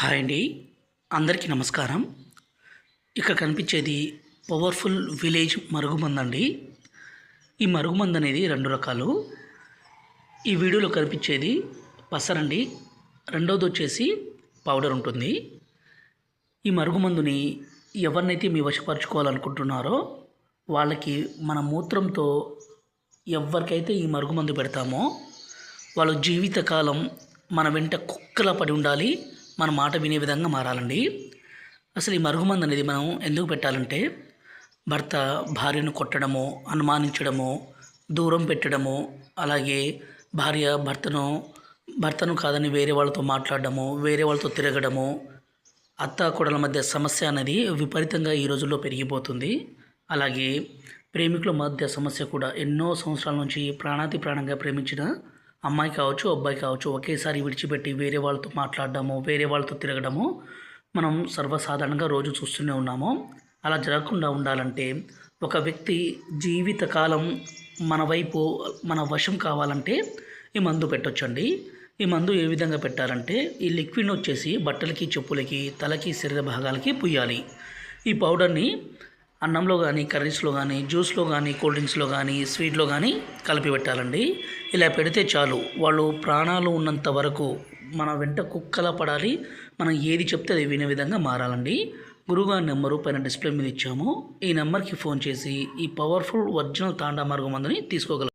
Hi అండి. అందరికీ నమస్కారం. ఇక్కడ కనిపించేది పవర్ఫుల్ విలేజ్ మరుగుమందు అండి. ఈ మరుగుమందు అనేది రెండు రకాలు. ఈ వీడియోలో కనిపించేది పసరండి. రెండోది వచ్చేసి పౌడర్ ఉంటుంది. ఈ మరుగుమందుని ఎవరినైతే మీ వశపరచుకోవాలనుకుంటున్నారో వాళ్ళకి మన మూత్రంతో ఎవరికైతే ఈ మరుగుమందు పెడతామో వాళ్ళ జీవితకాలం మన వెంట కుక్కలా పడి ఉండాలి. మన మాట వినే విధంగా మారాలండి. అసలు ఈ మరుగుమందు అనేది మనం ఎందుకు పెట్టాలంటే భర్త భార్యను కొట్టడము అనుమానించడము దూరం పెట్టడము అలాగే భార్య భర్తను భర్తను కాదని వేరే వాళ్ళతో మాట్లాడడము వేరే వాళ్ళతో తిరగడము అత్త కొడల మధ్య సమస్య అనేది విపరీతంగా ఈ రోజుల్లో పెరిగిపోతుంది. అలాగే ప్రేమికుల మధ్య సమస్య కూడా ఎన్నో సంవత్సరాల నుంచి ప్రాణాతి ప్రాణంగా ప్రేమించిన అమ్మాయి కావచ్చు అబ్బాయి కావచ్చు ఒకేసారి విడిచిపెట్టి వేరే వాళ్ళతో మాట్లాడడము వేరే వాళ్ళతో తిరగడము మనం సర్వసాధారణంగా రోజు చూస్తూనే ఉన్నాము. అలా జరగకుండా ఉండాలంటే ఒక వ్యక్తి జీవితకాలం మన వైపు మన వశం కావాలంటే ఈ మందు పెట్టొచ్చండి. ఈ మందు ఏ విధంగా పెట్టాలంటే ఈ లిక్విడ్ వచ్చేసి బట్టలకి చెప్పులకి తలకి శరీర భాగాలకి పుయ్యాలి. ఈ పౌడర్ని అన్నంలో కానీ కర్రీస్లో కానీ జ్యూస్లో కానీ కూల్ డ్రింక్స్లో కానీ స్వీట్లో కానీ కలిపి పెట్టాలండి. ఇలా పెడితే చాలు. వాళ్ళు ప్రాణాలు ఉన్నంత వరకు మన వెంట కుక్కలా పడాలి. మనం ఏది చెప్తే అది వినే విధంగా మారాలండి. గురుగారి నెంబరు పైన డిస్ప్లే మీద ఇచ్చాము. ఈ నెంబర్కి ఫోన్ చేసి ఈ పవర్ఫుల్ ఒరిజినల్ తాండా మార్గం మందుని తీసుకోగలం